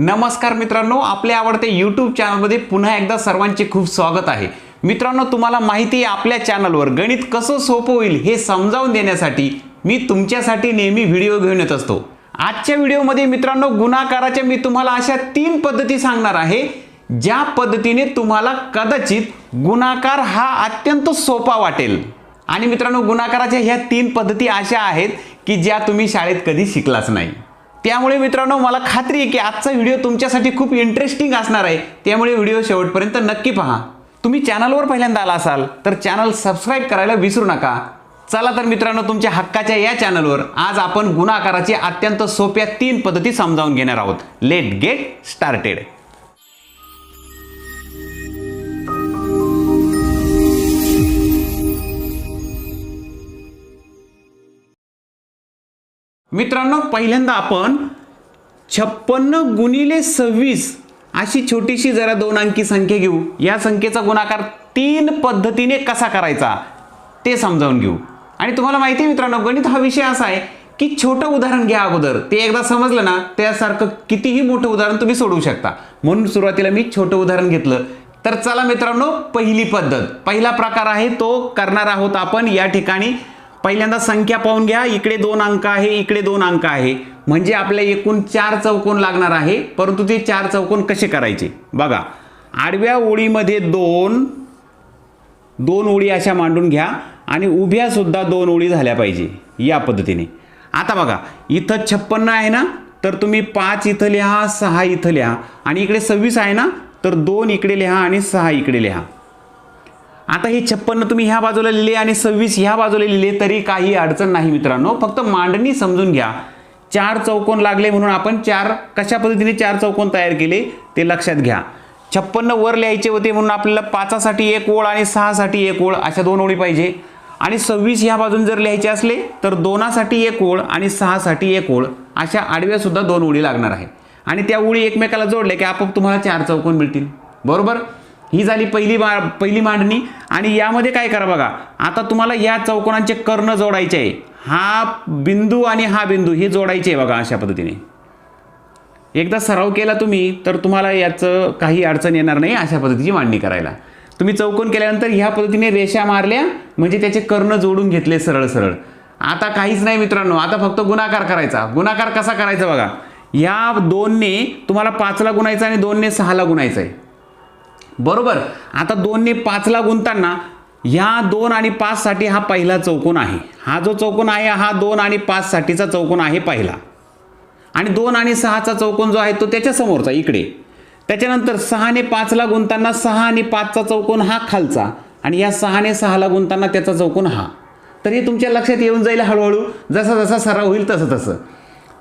नमस्कार मित्रांनो आपल्या आवडते यूट्यूब चॅनलमध्ये पुन्हा एकदा सर्वांचे खूप स्वागत आहे. मित्रांनो तुम्हाला माहिती आहे आपल्या चॅनलवर गणित कसं सोपं होईल हे समजावून देण्यासाठी मी तुमच्यासाठी नेहमी व्हिडिओ घेऊन येत असतो. आजच्या व्हिडिओमध्ये मित्रांनो गुणाकाराच्या मी तुम्हाला अशा तीन पद्धती सांगणार आहे ज्या पद्धतीने तुम्हाला कदाचित गुणाकार हा अत्यंत सोपा वाटेल. आणि मित्रांनो गुणाकाराच्या ह्या तीन पद्धती अशा आहेत की ज्या तुम्ही शाळेत कधी शिकलाच नाही. त्यामुळे मित्रांनो मला खात्री आहे की आजचा व्हिडिओ तुमच्यासाठी खूप इंटरेस्टिंग असणार आहे. त्यामुळे व्हिडिओ शेवटपर्यंत नक्की पहा. तुम्ही चॅनलवर पहिल्यांदा आला असाल तर चॅनल सबस्क्राईब करायला विसरू नका. चला तर मित्रांनो तुमच्या हक्काच्या या चॅनलवर आज आपण गुणाकाराची अत्यंत सोप्या तीन पद्धती समजावून घेणार आहोत. लेट गेट स्टार्टेड मित्रांनो पहिल्यांदा आपण छप्पन्न गुणिले सव्वीस अशी छोटीशी जरा दोन अंकी संख्या घेऊ. या संख्येचा गुणाकार तीन पद्धतीने कसा करायचा ते समजावून घेऊ. आणि तुम्हाला माहिती आहे मित्रांनो गणित हा विषय असा आहे की छोटं उदाहरण घ्या अगोदर. ते एकदा समजलं ना त्यासारखं कितीही मोठं उदाहरण तुम्ही सोडवू शकता. म्हणून सुरुवातीला मी छोटं उदाहरण घेतलं. तर चला मित्रांनो पहिली पद्धत. पहिला प्रकार आहे तो करणार आहोत आपण या ठिकाणी. पहिल्यांदा संख्या पाहून घ्या. इकडे दोन अंक आहे इकडे दोन अंक आहे. म्हणजे आपल्या एकूण चार चौकोन लागणार आहे. परंतु ते चार चौकोन कसे करायचे? बघा. आडव्या ओळीमध्ये दोन दोन ओळी अशा मांडून घ्या आणि उभ्यासुद्धा दोन ओळी झाल्या पाहिजे या पद्धतीने. आता बघा इथं छप्पन्न आहे ना? तर तुम्ही पाच इथं लिहा सहा इथं लिहा आणि इकडे सव्वीस आहे ना? तर दोन इकडे लिहा आणि सहा इकडे लिहा. आता हे छप्पन्न तुम्ही ह्या बाजूला लिहिले आणि सव्वीस ह्या बाजूला लिहिले तरी काही अडचण नाही मित्रांनो. फक्त मांडणी समजून घ्या. चार चौकोन लागले म्हणून आपण चार कशा पद्धतीने चार चौकोन तयार केले ते लक्षात घ्या. छप्पन्न वर लिहायचे होते म्हणून आपल्याला पाचासाठी एक ओळ आणि सहासाठी एक ओळ अशा दोन ओळी पाहिजे. आणि सव्वीस ह्या बाजून जर लिहायचे असले तर दोनासाठी एक ओळ आणि सहासाठी एक ओळ अशा आडव्यासुद्धा दोन ओळी लागणार आहे. आणि त्या ओळी एकमेकाला जोडल्या की आपोआप तुम्हाला चार चौकोन मिळतील. बरोबर? ही झाली पहिली मा पहिली मांडणी. आणि यामध्ये काय करा बघा आता तुम्हाला या चौकोनांचे कर्ण जोडायचे आहे. हा बिंदू आणि हा बिंदू हे जोडायचे आहे बघा अशा पद्धतीने. एकदा सराव केला तुम्ही तर तुम्हाला याचं काही अडचण येणार नाही अशा पद्धतीची मांडणी करायला. तुम्ही चौकोन केल्यानंतर ह्या पद्धतीने रेषा मारल्या म्हणजे त्याचे कर्ण जोडून घेतले सरळ सरळ. आता काहीच नाही मित्रांनो आता फक्त गुणाकार करायचा. गुणाकार कसा करायचा बघा या दोनने तुम्हाला पाचला गुणायचा आणि दोनने सहाला गुणायचं आहे. बरोबर? आता दोनने पाचला गुंताना ह्या दोन आणि पाचसाठी हा पहिला चौकोन आहे. हा जो चौकोन आहे हा दोन आणि पाचसाठीचा चौकोन आहे पहिला. आणि दोन आणि सहाचा चौकोन जो आहे तो त्याच्यासमोरचा इकडे. त्याच्यानंतर सहाने पाचला गुंताना सहा आणि पाचचा चौकोन हा खालचा आणि या सहाने सहाला गुंताना त्याचा चौकोन हा. तर हे तुमच्या लक्षात येऊन जाईल हळूहळू. जसा जसा सराव होईल तसं तसं.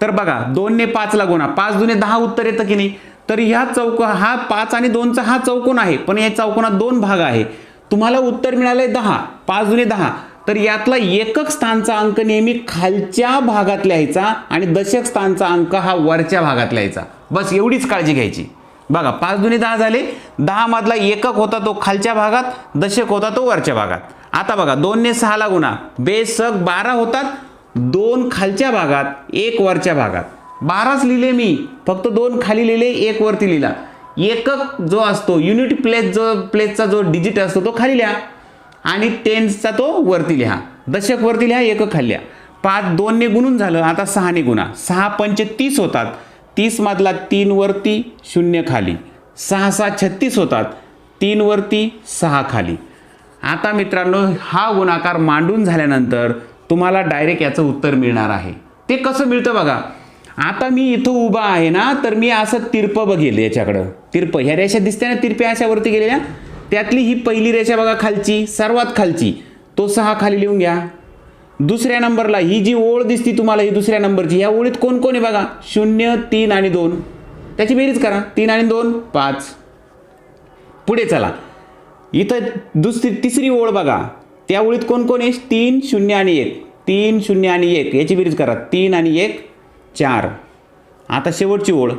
तर बघा दोनने पाचला गुणा. पाच दुने दहा उत्तर येतं की नाही? तर ह्या चौक हा पाच आणि दोनचा हा चौकोन आहे पण या चौकोनात दोन भाग आहे. तुम्हाला उत्तर मिळालंय दहा पाच दुने दहा. तर यातला एकक स्थानचा अंक नेहमी खालच्या भागात लिहायचा आणि दशक स्थानचा अंक हा वरच्या भागात लिहायचा. बस एवढीच काळजी घ्यायची. बघा पाच दुने दहा झाले. दहा मधला एकक होता तो खालच्या भागात दशक होता तो वरच्या भागात. आता बघा दोनने सहाला गुणा. बेसक बारा होतात. दोन खालच्या भागात एक वरच्या भागात. बाराच लिहिले मी. फक्त दोन खाली लिहिले एक वरती लिहिला. एकक जो असतो युनिट प्लेस जो प्लेसचा जो डिजिट असतो तो खाली लिहा. आणि टेन्सचा तो वरती लिहा. दशक वरती लिहा एकक खाली लिहा. पाच दोनने गुणून झालं आता सहाने गुणा. सहा पंचे तीस होतात. तीस मधला तीन वरती शून्य खाली. सहा सहा छत्तीस होतात. तीन वरती सहा खाली. आता मित्रांनो हा गुणाकार मांडून झाल्यानंतर तुम्हाला डायरेक्ट याचं उत्तर मिळणार आहे. ते कसं मिळतं बघा? आता मी इथं उभा आहे ना तर मी असं तिरप बघेल याच्याकडं. तिरप. ह्या रेषा दिसते ना तिरप्या अशावरती गेलेल्या? त्यातली ही पहिली रेषा बघा खालची सर्वात खालची. तो सहा खाली लिहून घ्या. दुसऱ्या नंबरला ही जी ओळ दिसती तुम्हाला ही दुसऱ्या नंबरची ह्या ओळीत कोण कोण आहे बघा? शून्य तीन आणि दोन. त्याची बेरीज करा. तीन आणि दोन पाच. पुढे चला. इथं दुसरी तिसरी ओळ बघा. त्या ओळीत कोण कोण आहे? तीन शून्य आणि एक. तीन शून्य आणि एक. याची बेरीज करा. तीन आणि एक. चार. आता शेवटची ओळ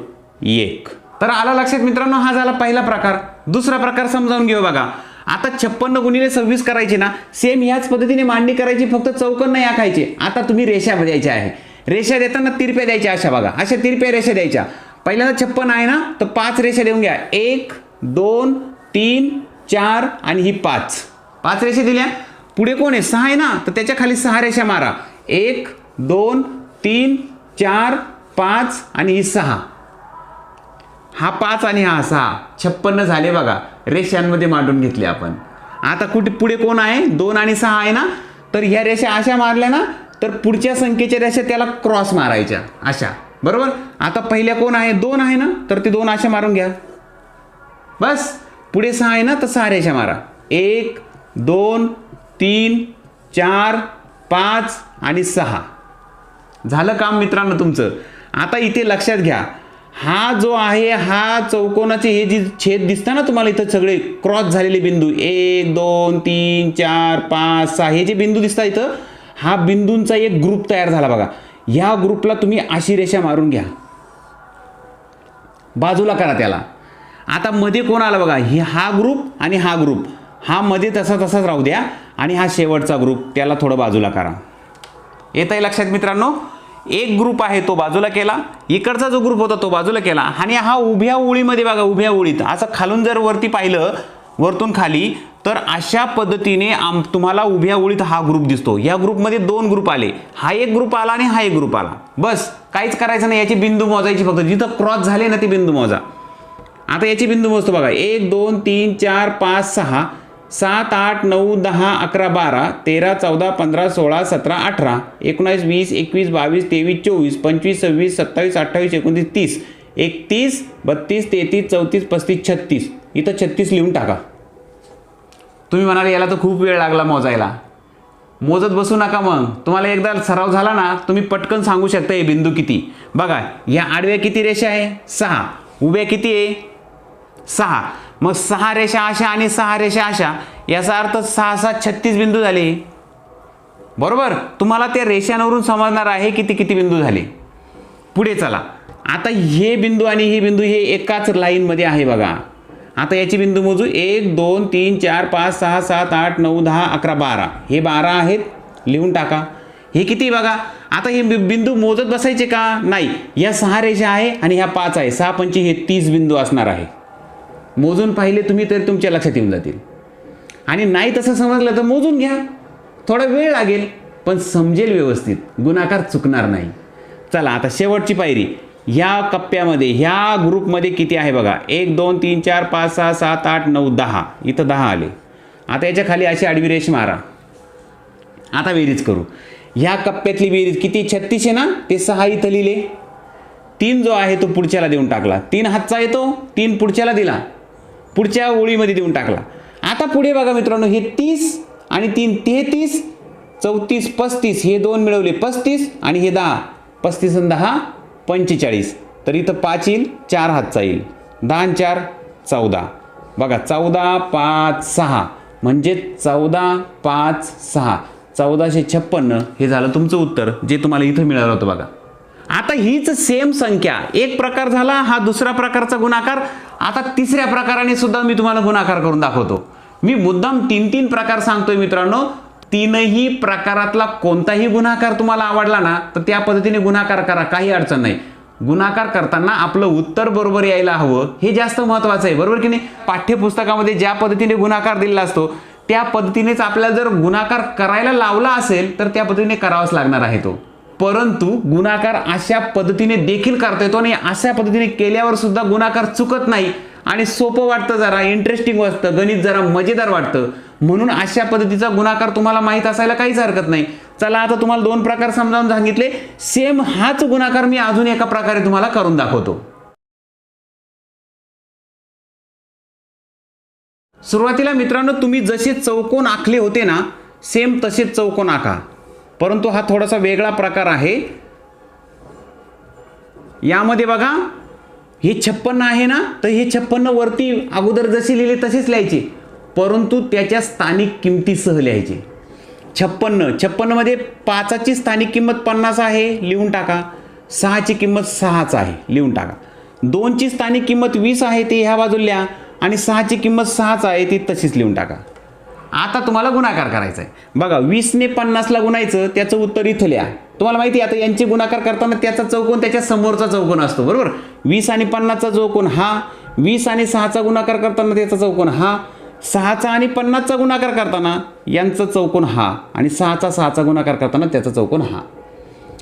एक. तर आला लक्षात मित्रांनो हा झाला पहिला प्रकार. दुसरा प्रकार समजावून घेऊ बघा. आता छप्पन्न गुणिले सव्वीस करायची ना सेम याच पद्धतीने मांडणी करायची फक्त चौकन नाही आखायचे आता तुम्ही रेषा द्यायच्या आहे. रेषा देताना तिरप्या द्यायच्या अशा बघा. अशा तिरप्या रेषा द्यायच्या. पहिल्यांदा छप्पन आहे ना तर पाच रेषा देऊन घ्या. एक दोन तीन चार आणि ही पाच. पाच रेषा दिल्या? पुढे कोण आहे? सहा आहे ना? तर त्याच्याखाली सहा रेषा मारा. एक दोन तीन चार पाच आणि ही सहा. हा पाच आणि हा सहा. छप्पन्न झाले बघा. रेषांमध्ये मांडून घेतले आपण. आता कुठे पुढे कोण आहे? दोन आणि सहा आहे ना? तर ह्या रेषा अशा मारल्या ना तर पुढच्या संख्येच्या रेषा त्याला क्रॉस मारायच्या. अशा. बरोबर? आता पहिल्या कोण आहे? दोन आहे ना? तर ते दोन अशा मारून घ्या. बस. पुढे सहा आहे ना? तर सहा रेषा मारा. एक दोन तीन चार पाच आणि सहा. झालं काम मित्रांनो तुमचं. आता इथे लक्षात घ्या. हा जो आहे हा चौकोनाचे हे जी छेद दिसतं ना तुम्हाला इथं सगळे क्रॉस झालेले बिंदू. एक दोन तीन चार पाच सहा हे जे बिंदू दिसतात इथं हा बिंदूंचा एक ग्रुप तयार झाला बघा. ह्या ग्रुपला तुम्ही अशी रेषा मारून घ्या. बाजूला करा त्याला. आता मध्ये कोण आला बघा? ही हा ग्रुप आणि हा ग्रुप हा मध्ये तसा तसाच राहू द्या. आणि हा शेवटचा ग्रुप त्याला थोडं बाजूला करा. येत आहे लक्षात मित्रांनो? एक ग्रुप आहे तो बाजूला केला इकडचा जो ग्रुप होता तो बाजूला केला. आणि हा उभ्या ओळीमध्ये बघा उभ्या ओळीत असं खालून जर वरती पाहिलं वरतून खाली तर अशा पद्धतीने आम तुम्हाला उभ्या ओळीत हा ग्रुप दिसतो. या ग्रुपमध्ये दोन ग्रुप आले. हा एक ग्रुप आला आणि हा एक ग्रुप आला. बस काहीच करायचं नाही. याची बिंदू मोजायची फक्त. जिथं क्रॉस झाले ना ते बिंदू मोजा. आता याची बिंदू मोजतो बघा. एक दोन तीन चार पाच सहा. सात आठ नऊ दहा अकरा बारा तेरा चौदा पंधरा सोळा सतरा अठरा एकोणावीस वीस एकवीस बावीस तेवीस चोवीस पंचवीस सव्वीस सत्तावीस अठ्ठावीस एकोणतीस तीस एकतीस बत्तीस तेहतीस चौतीस पस्तीस छत्तीस. इथं छत्तीस लिहून टाका. तुम्ही म्हणाल याला तर खूप वेळ लागला मोजायला. मोजत बसू नका मग. तुम्हाला एकदा सराव झाला ना तुम्ही पटकन सांगू शकता हे बिंदू किती. बघा या आडव्या किती रेषा आहे? सहा. उभ्या किती आहे? सहा. मग सहा रेषा अशा आणि सहा रेषा अशा याचा अर्थ सहा सात छत्तीस बिंदू झाले. बरोबर? तुम्हाला त्या रेषांवरून समजणार आहे किती किती बिंदू झाले. पुढे चला. आता हे बिंदू आणि हे बिंदू हे एकाच लाईनमध्ये आहे बघा. आता याची बिंदू मोजू. एक दोन तीन चार पाच सहा सात आठ नऊ दहा अकरा बारा. हे बारा आहेत. लिहून टाका. हे किती बघा? आता हे बि- बिंदू मोजत बसायचे का? नाही. या सहा रेषा आहे आणि ह्या पाच आहे. सहा पंची हे तीस बिंदू असणार आहे. मोजून पाहिले तुम्ही तर तुमच्या लक्षात येऊन जातील. आणि नाही तसं समजलं तर मोजून घ्या. थोडा वेळ लागेल पण समजेल व्यवस्थित. गुणाकार चुकणार नाही. चला आता शेवटची पायरी. ह्या कप्प्यामध्ये ह्या ग्रुपमध्ये किती आहे बघा? एक दोन तीन चार पाच सहा सात आठ नऊ दहा. इथं दहा आले. आता याच्या खाली अशी आडवी रेष मारा. आता बेरीज करू. ह्या कप्प्यातली बेरीज किती? छत्तीस आहे ना? ते सहा इथं लिहिले. तीन जो आहे तो पुढच्याला देऊन टाकला. तीन हातचा येतो तीन पुढच्याला दिला. पुढच्या ओळीमध्ये देऊन टाकला. आता पुढे बघा मित्रांनो हे तीस आणि तीन तेहतीस चौतीस पस्तीस हे दोन मिळवले पस्तीस आणि हे दहा. पस्तीस आणि दहा पंचेचाळीस. तर इथं पाच येईल चार हातचा येईल. दहा आणि चार चौदा. बघा चौदा पाच सहा. म्हणजे चौदा पाच सहा. चौदाशे छप्पन्न हे झालं तुमचं उत्तर जे तुम्हाला इथं मिळालं होतं बघा. आता हीच सेम संख्या. एक प्रकार झाला हा दुसरा प्रकारचा गुणाकार. आता तिसऱ्या प्रकाराने सुद्धा मी तुम्हाला गुणाकार करून दाखवतो. मी मुद्दाम तीन तीन प्रकार सांगतोय मित्रांनो. तीनही प्रकारातला कोणताही गुणाकार तुम्हाला आवडला ना तर त्या पद्धतीने गुणाकार करा काही अडचण नाही. गुणाकार करताना आपलं उत्तर बरोबर यायला हवं हे जास्त महत्वाचं आहे बरोबर की नाही? पाठ्यपुस्तकामध्ये ज्या पद्धतीने गुणाकार दिलेला असतो त्या पद्धतीनेच आपल्याला जर गुणाकार करायला लावला असेल तर त्या पद्धतीने करावाच लागणार आहे तो. परंतु गुणाकार अशा पद्धतीने देखील करता येतो आणि अशा पद्धतीने केल्यावर सुद्धा गुणाकार चुकत नाही आणि सोपं वाटतं जरा इंटरेस्टिंग वाटतं गणित जरा मजेदार वाटतं. म्हणून अशा पद्धतीचा गुणाकार तुम्हाला माहीत असायला काहीच हरकत नाही. चला आता तुम्हाला दोन प्रकार समजावून सांगितले. सेम हाच गुणाकार मी अजून एका प्रकारे तुम्हाला करून दाखवतो. सुरुवातीला मित्रांनो तुम्ही जसे चौकोन आखले होते ना सेम तसेच चौकोन आखा. परंतु हा थोडासा वेगळा प्रकार आहे. यामध्ये बघा हे छप्पन्न आहे ना तर हे छप्पन्न वरती अगोदर जसे लिहिले तसेच लिहायचे. परंतु त्याच्या स्थानिक किमतीसह लिहायचे. छप्पन्न छप्पन्नमध्ये पाचाची स्थानिक किंमत पन्नास आहे लिहून टाका. सहाची किंमत सहाच आहे लिहून टाका. दोनची स्थानिक किंमत वीस आहे ते ह्या बाजूला आणि सहाची किंमत सहाच आहे ती तशीच लिहून टाका. आता तुम्हाला गुणाकार करायचा आहे बघा वीसने पन्नासला गुणायचं त्याचं उत्तर इथं लिहा. तुम्हाला माहिती आहे आता यांचे गुणाकार करताना त्याचा चौकोन त्याच्या समोरचा चौकोन असतो बरोबर? वीस आणि पन्नासचा चौकोन हा वीस आणि सहाचा गुणाकार करताना त्याचा चौकोन हा सहाचा आणि पन्नासचा गुणाकार करताना यांचा चौकोन हा आणि सहाचा सहाचा गुणाकार करताना त्याचा चौकोन हा.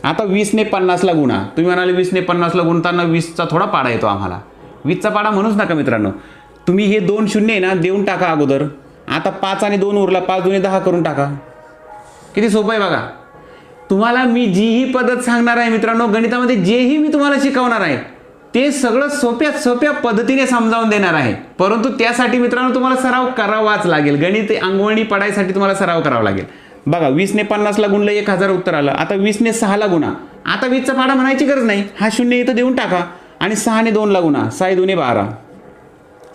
आता वीसने पन्नासला गुणा. तुम्ही म्हणाले वीसने पन्नासला गुणताना वीसचा थोडा पाडा येतो आम्हाला. वीसचा पाडा म्हणूच नका मित्रांनो. तुम्ही हे दोन शून्य आहे ना देऊन टाका अगोदर. आता पाच आणि दोन उरला पाच दोन्ही दहा करून टाका. किती सोपं आहे बघा. तुम्हाला मी जीही पद्धत सांगणार आहे मित्रांनो गणितामध्ये जेही मी तुम्हाला शिकवणार आहे ते सगळं सोप्या सोप्या पद्धतीने समजावून देणार आहे. परंतु त्यासाठी मित्रांनो तुम्हाला सराव करावाच लागेल. गणित अंगवणी पडायसाठी तुम्हाला सराव करावा लागेल. बघा वीसने पन्नासला गुणलं एक हजार उत्तर आलं. आता वीसने सहाला गुणा. आता वीसचा पाडा म्हणायची गरज नाही. हा शून्य इथं देऊन टाका. आणि सहाने दोनला गुणा. सहा दोन्ही बारा.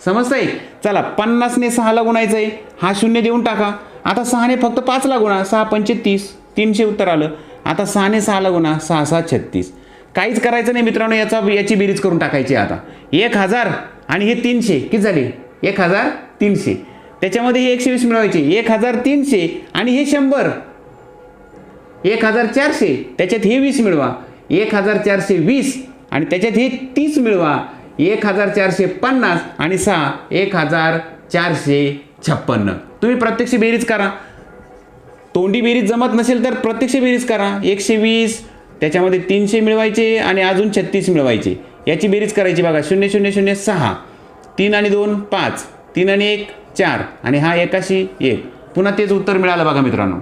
समजतंय? चला पन्नासने सहाला गुणायचं आहे हा शून्य देऊन टाका. आता सहाने फक्त पाचला गुणा. सहा पंचे तीस तीनशे उत्तर आलं. आता सहाने सहाला गुणा. सहा सहा छत्तीस. काहीच करायचं नाही मित्रांनो याचा याची बेरीज करून टाकायची आता. एक हजार आणि हे तीनशे. किती झाले? एक हजार तीनशे. त्याच्यामध्ये हे एकशे वीस मिळवायचे. एक हजार तीनशे आणि हे शंभर. एक हजार चारशे. त्याच्यात हे वीस मिळवा. एक हजार चारशे वीस आणि त्याच्यात हे तीस मिळवा. एक हजार चारशे पन्नास आणि सहा एक हजार चारशे छप्पन्न. तुम्ही प्रत्यक्ष बेरीज करा. तोंडी बेरीज जमत नसेल तर प्रत्यक्ष बेरीज करा. एकशे वीस त्याच्यामध्ये तीनशे मिळवायचे आणि अजून छत्तीस मिळवायचे. याची बेरीज करायची बघा. शून्य शून्य शून्य सहा. तीन आणि दोन पाच. तीन आणि एक चार. आणि हा एकाशी एक. पुन्हा तेच उत्तर मिळालं बघा मित्रांनो.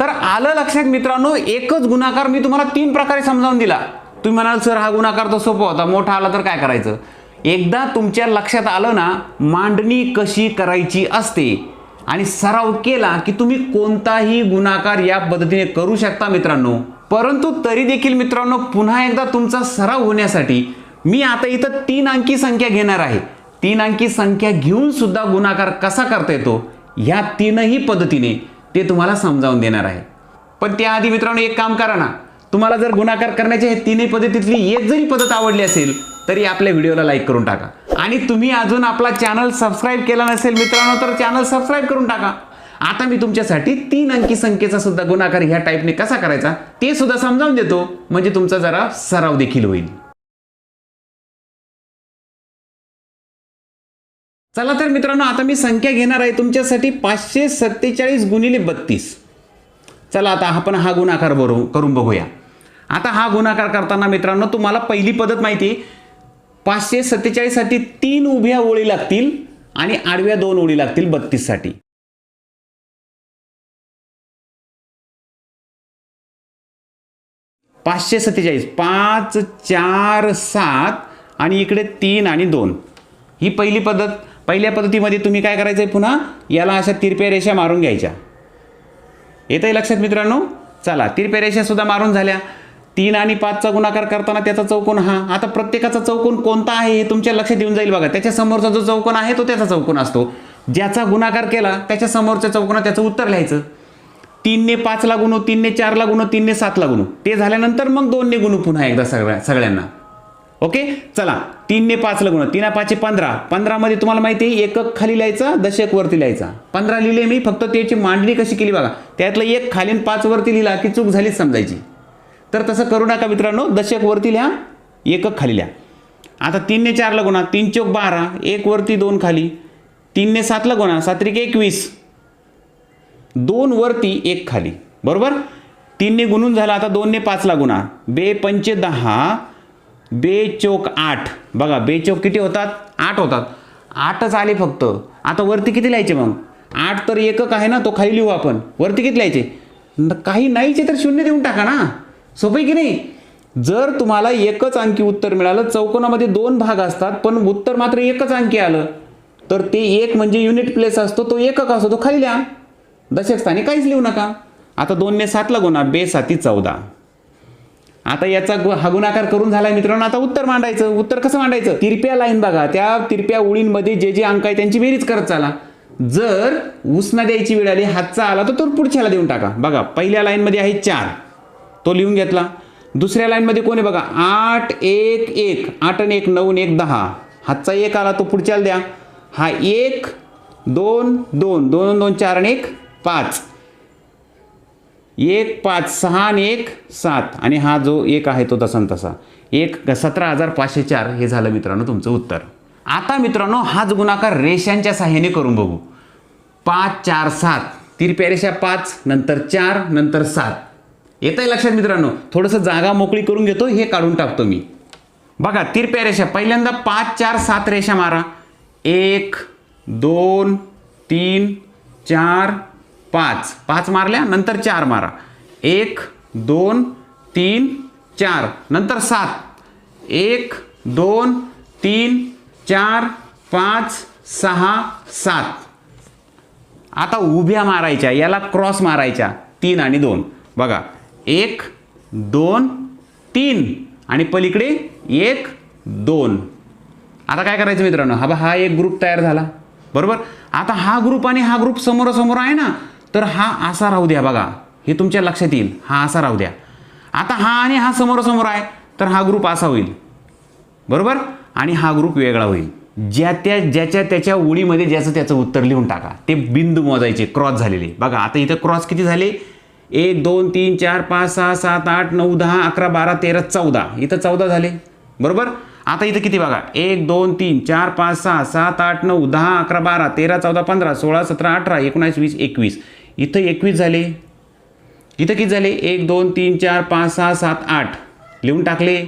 तर आलं लक्षात मित्रांनो एकच गुणाकार मी तुम्हाला तीन प्रकारे समजावून दिला. तुम्ही म्हणाल सर हा गुणाकार तो सोपा होता. मोठा आला तर काय करायचं? एकदा तुमच्या लक्षात आलं ना मांडणी कशी करायची असते आणि सराव केला की तुम्ही कोणताही गुणाकार या पद्धतीने करू शकता मित्रांनो. परंतु तरी देखील मित्रांनो पुन्हा एकदा तुमचा सराव होण्यासाठी मी आता इथं तीन अंकी संख्या घेणार आहे. तीन अंकी संख्या घेऊन सुद्धा गुणाकार कसा करता येतो? ह्या तीनही पद्धतीने ते तुम्हाला समजावून देणार आहे. पण त्याआधी मित्रांनो एक काम करा ना. तुम्हाला जर गुणाकार करण्याची हे तीनही पद्धतीतली एक जरी पद्धत आवडली असेल तरी आपल्या व्हिडिओला लाईक करून टाका. आणि तुम्ही अजून आपला चॅनल सबस्क्राईब केला नसेल मित्रांनो तर चॅनल सबस्क्राईब करून टाका. आता मी तुमच्यासाठी तीन अंकी संख्येचा सुद्धा गुणाकार ह्या टाईपने कसा करायचा ते सुद्धा समजावून देतो. म्हणजे तुमचा जरा सराव देखील होईल. चला तर मित्रांनो आता मी संख्या घेणार आहे तुमच्यासाठी पाचशे सत्तेचाळीस गुणिले बत्तीस. चला आता आपण हा गुणाकार बरो करून बघूया. आता हा गुणाकार करताना मित्रांनो तुम्हाला पहिली पद्धत माहिती आहे. पाचशे सत्तेचाळीससाठी तीन उभ्या ओळी लागतील आणि आडव्या दोन ओळी लागतील बत्तीससाठी. पाचशे सत्तेचाळीस पाच चार सात आणि इकडे तीन आणि दोन. ही पहिली पद्धत पहिल्या पद्धतीमध्ये तुम्ही काय करायचं आहे पुन्हा? याला अशा तिरप्या रेषा मारून घ्यायच्या. येत आहे लक्षात मित्रांनो? चला तिरप्या रेषा सुद्धा मारून झाल्या. तीन आणि पाचचा गुणाकार करताना त्याचा चौकोन हा. आता प्रत्येकाचा चौकोन कोणता आहे हे तुमच्या लक्षात येऊन जाईल बघा. त्याच्या समोरचा जो चौकोन आहे तो त्याचा चौकोन असतो. ज्याचा गुणाकार केला त्याच्या समोरच्या चौकोनात त्याचं उत्तर लिहायचं. तीनने पाचला गुणू तीनने चारला गुणू तीनने सातला गुणू. ते झाल्यानंतर मग दोनने गुणू पुन्हा एकदा सगळ्या सगळ्यांना. ओके? चला. तीनने पाचला गुण. तीन पाचशे पंधरा. पंधरामध्ये तुम्हाला माहिती आहे एकक खाली लिहायचा दशक वरती लिहायचा. पंधरा लिहिले मी फक्त त्याची मांडणी कशी केली बघा. त्यातलं एक खाली पाच वरती लिहिला की चूक झालीच समजायची. तर तसं करू नका मित्रांनो दशक वरती लिहा एकक खाली लिहा. आता तीनने चारला गुणा तीन चौक बारा एक वरती दोन खाली तीनने सातला गुणा सात्रिक एकवीस दोन वरती एक खाली. बरोबर? तीनने गुणून झाला आता दोनने पाचला गुणा. बे पंचे दहा बे चौक आठ. बघा बे चौक किती होतात? आठ होतात. आठच आले फक्त. आता वरती किती लिहायचे मग? आठ तर एकक आहे ना तो खाली लिहू आपण. वरती किती लिहायचे? काही नाहीचे तर शून्य देऊन टाका ना. सोपं आहे की नाही? जर तुम्हाला एकच अंकी उत्तर मिळालं चौकोनामध्ये दोन भाग असतात पण उत्तर मात्र एकच अंकी आलं तर ते एक म्हणजे युनिट प्लेस असतो तो एकक असतो तो खाली लिहा. दशक स्थानी काहीच लिहू नका. आता दोनने सातला गुणा बे साती चौदा. आता याचा गु- हा गुणाकार करून झाला मित्रांनो आता उत्तर मांडायचं. उत्तर कसं मांडायचं? तिरप्या लाईन बघा. त्या तिरप्या ओळींमध्ये जे जे अंक आहे त्यांची बेरीज करत चाला. जर उसना द्यायची वेळ आली हातचा आला तर तो पुढच्याला देऊन टाका. बघा पहिल्या लाईनमध्ये आहे चार. तो लिहून घेतला. दुसऱ्या लाईनमध्ये कोण आहे बघा? आठ एक एक. आठ आणि एक नऊ एक दहा. हातचा एक आला तो पुढच्याला द्या. हा एक दोन दोन. दोन दोन चार आणि एक पाच. एक पाच सहा आणि एक सात. आणि हा जो एक आहे तो तसा तसा. एक सतरा हजार पाचशे चार. हे झालं मित्रांनो तुमचं उत्तर. आता मित्रांनो हाच गुणाकार रेषांच्या साह्याने करून बघू. पाच चार सात. तिरप्या रेषा पाच नंतर चार नंतर सात. येत आहे लक्षात मित्रांनो? थोडंसं जागा मोकळी करून घेतो हे काढून टाकतो मी. बघा तिरप्या रेषा. पहिल्यांदा पाच चार सात रेषा मारा. एक दोन तीन चार पाच. पाच मारल्या नंतर चार मारा. एक दोन तीन चार. नंतर सात. एक दोन तीन चार पाच सहा सात. आता उभ्या मारायच्या याला क्रॉस मारायच्या. तीन आणि दोन. बघा एक दोन तीन. आणि पलीकडे एक दोन. आता काय करायचं मित्रांनो? हा बा हा एक ग्रुप तयार झाला. बरोबर? आता हा ग्रुप आणि हा ग्रुप समोरासमोर आहे ना तर हा असा राहू द्या बघा. हे तुमच्या लक्षात येईल. हा असा राहू द्या. आता हा आणि हा समोरासमोर आहे तर हा ग्रुप असा होईल. बरोबर? आणि हा ग्रुप वेगळा होईल. ज्या त्या ज्याच्या त्याच्या ओळीमध्ये ज्याचं त्याचं उत्तर लिहून टाका. ते बिंदू मोजायचे. क्रॉस झालेले. बघा आता इथं क्रॉस किती झाले? एक दोन तीन चार पाच सहा सात आठ नऊ दहा अकरा बारा तेरा चौदा. इथं चौदा झाले. बरोबर? आता इथं किती बघा. एक दोन तीन चार पाच सहा सात आठ नऊ दहा अकरा बारा तेरा चौदा पंधरा सोळा सतरा अठरा एकोणावीस वीस एकवीस. इथं एकवीस झाले. इथं किती झाले? एक दोन तीन चार पाच सहा सात आठ. लिहून टाकले.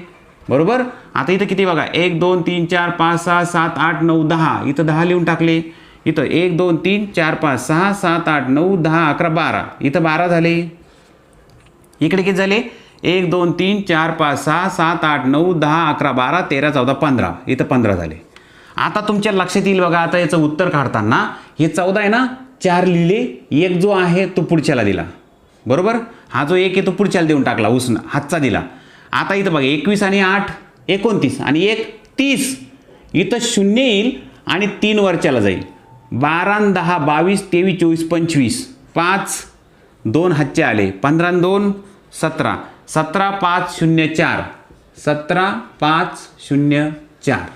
बरोबर? आता इथं किती बघा. एक दोन तीन चार पाच सहा सात आठ नऊ दहा. इथं दहा लिहून टाकले. इथं एक दोन तीन चार पाच सहा सात आठ नऊ दहा अकरा बारा. इथं बारा झाले. इकडे किती झाले? एक दोन तीन चार पाच सहा सात आठ नऊ दहा अकरा बारा तेरा चौदा पंधरा. इथं पंधरा झाले. आता तुमच्या लक्षात येईल बघा आता याचं उत्तर काढताना हे चौदा आहे ना? चार लिहिले एक जो आहे तो पुढच्याला दिला. बरोबर? हा जो एक आहे तो पुढच्याला देऊन टाकला उसनं हातचा दिला. आता इथं बघा एकवीस आणि आठ एकोणतीस आणि एक तीस. इथं शून्य येईल आणि तीन वरच्याला जाईल. बारा दहा बावीस तेवीस चोवीस पंचवीस. पाच दोन हातचे आले. पंधरा दोन सतरा. सतरा पाच शून्य चार. सतरा पाच शून्य चार.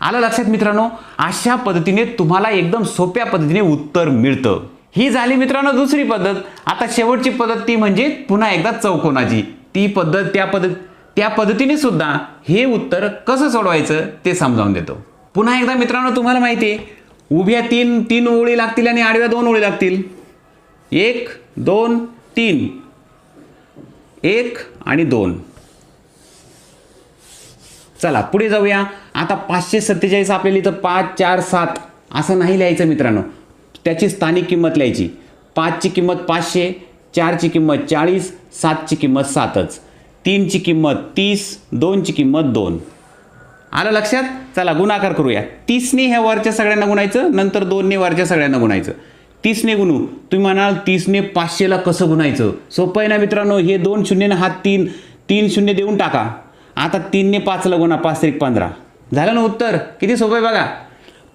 आलं लक्षात मित्रांनो? अशा पद्धतीने तुम्हाला एकदम सोप्या पद्धतीने उत्तर मिळतं. ही झाली मित्रांनो दुसरी पद्धत. आता शेवटची पद्धत ती म्हणजे पुन्हा एकदा चौकोनाची. ती पद्धत त्या पद्धत त्या पद्धतीने सुद्धा हे उत्तर कसं सोडवायचं ते समजावून देतो. पुन्हा एकदा मित्रांनो तुम्हाला माहिती आहे उभ्या तीन तीन ओळी लागतील आणि आडव्या दोन ओळी लागतील. एक दोन तीन. एक आणि दोन. चला पुढे जाऊया. आता पाचशे सत्तेचाळीस आपल्याला इथं पाच चार सात असं नाही लिहायचं मित्रांनो. त्याची स्थानिक किंमत लिहायची. पाचची किंमत पाचशे चारची किंमत चाळीस सातची किंमत सातच. तीनची किंमत तीस दोनची किंमत दोन. आलं लक्षात? चला गुणाकार करूया. तीसने ह्या वरच्या सगळ्यांना गुणायचं नंतर दोनने वरच्या सगळ्यांना गुणायचं. तीसने गुणू. तुम्ही म्हणाल तीसने पाचशेला कसं गुणायचं? सोपं आहे ना मित्रांनो हे दोन शून्यनं हा तीन तीन शून्य देऊन टाका. आता तीनने पाचला गुणा पाच एक पंधरा. झालं ना उत्तर? किती सोपं आहे बघा.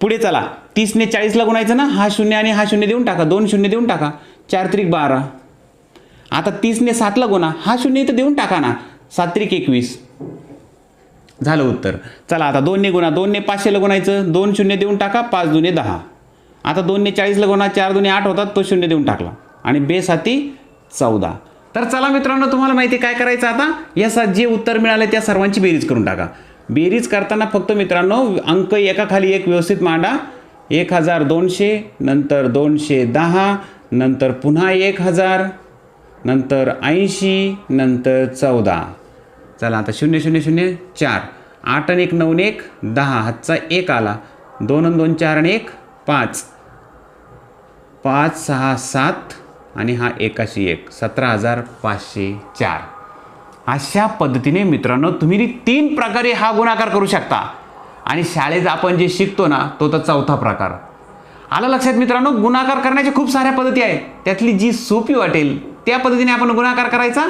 पुढे चला. तीसने चाळीसला गुणायचं ना हा शून्य आणि हा शून्य देऊन टाका. दोन शून्य देऊन टाका. चार त्रिक बारा. आता तीसने सातला गुणा हा शून्य इथं देऊन टाका ना. सात त्रिक एकवीस. झालं उत्तर. चला आता दोनने गुणा दोनने पाचशेला गुणायचं. दोन शून्य देऊन टाका पाच दुने दहा. आता दोनने चाळीसला गुणा चार दुने आठ होतात तो शून्य देऊन टाकला. आणि बेस हाती चौदा. तर चला मित्रांनो तुम्हाला माहिती आहे काय करायचं आता? या सात जे उत्तर मिळाले त्या सर्वांची बेरीज करून टाका. बेरीज करताना फक्त मित्रांनो अंक एकाखाली एक व्यवस्थित मांडा. एक हजार दोनशे नंतर दोनशे दहा नंतर पुन्हा एक हजार नंतर ऐंशी नंतर चौदा. चला आता शून्य शून्य शून्य चार. आठ आणि एक नऊ एक दहा. हातचा एक आला. दोन आणि दोन चार आणि एक पाच. पाच सहा सात आणि हा एकाशी एक. सतरा हजार पाचशे चार. अशा पद्धतीने मित्रांनो तुम्ही तीन प्रकारे हा गुणाकार करू शकता. आणि शाळेत आपण जे शिकतो ना तो तर चौथा प्रकार. आलं लक्षात मित्रांनो गुणाकार करण्याच्या खूप साऱ्या पद्धती आहेत. त्यातली जी सोपी वाटेल त्या पद्धतीने आपण गुणाकार करायचा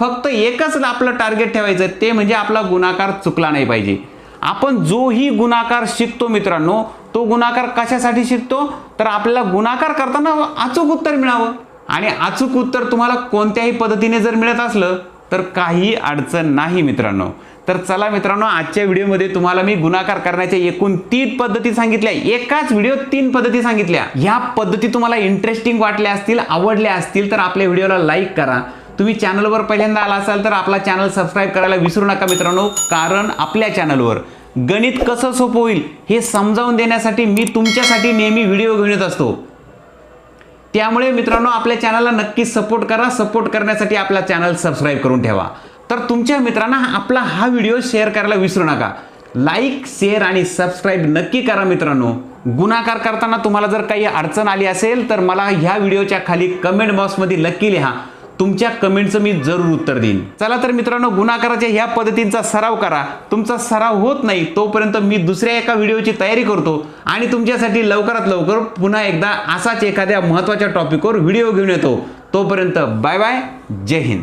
फक्त एकच आपलं टार्गेट ठेवायचं ते म्हणजे आपला गुणाकार चुकला नाही पाहिजे. आपण जोही गुणाकार शिकतो मित्रांनो तो गुणाकार कशासाठी शिकतो? तर आपल्याला गुणाकार करताना अचूक उत्तर मिळावं. आणि अचूक उत्तर तुम्हाला कोणत्याही पद्धतीने जर मिळत असलं तर काही अडचण नाही मित्रांनो. तर तर चला मित्रांनो आजच्या व्हिडिओमध्ये तुम्हाला मी गुणाकार करण्याच्या एकूण तीन पद्धती सांगितल्या. एकाच व्हिडिओ तीन पद्धती सांगितल्या. ह्या पद्धती तुम्हाला इंटरेस्टिंग वाटल्या असतील आवडल्या असतील तर आपल्या व्हिडिओला लाईक करा. तुम्ही चॅनलवर पहिल्यांदा आला असाल तर आपला चॅनल सबस्क्राईब करायला विसरू नका मित्रांनो कारण आपल्या चॅनलवर गणित कसं सोपं होईल हे समजावून देण्यासाठी मी तुमच्यासाठी नेहमी व्हिडिओ घेऊन येत असतो. त्यामुळे मित्रांनो आपल्या चॅनलला नक्की सपोर्ट करा सपोर्ट करण्यासाठी आपला चॅनल सबस्क्राईब करून ठेवा. तर तुमच्या मित्रांना आपला हा व्हिडिओ शेअर करायला विसरू नका. लाईक शेअर आणि सबस्क्राईब नक्की करा मित्रांनो. गुणाकार करताना तुम्हाला जर काही अडचण आली असेल तर मला ह्या व्हिडिओच्या खाली कमेंट बॉक्समध्ये नक्की लिहा. तुमच्या कमेंटचं मी जरूर उत्तर देईन. चला तर मित्रांनो गुणाकाराच्या ह्या पद्धतींचा सराव करा. तुमचा सराव होत नाही तोपर्यंत मी दुसऱ्या एका व्हिडिओची तयारी करतो आणि तुमच्यासाठी लवकरात लवकर पुन्हा एकदा असाच एखाद्या महत्त्वाच्या टॉपिकवर व्हिडिओ घेऊन येतो. तोपर्यंत बाय बाय जय हिंद.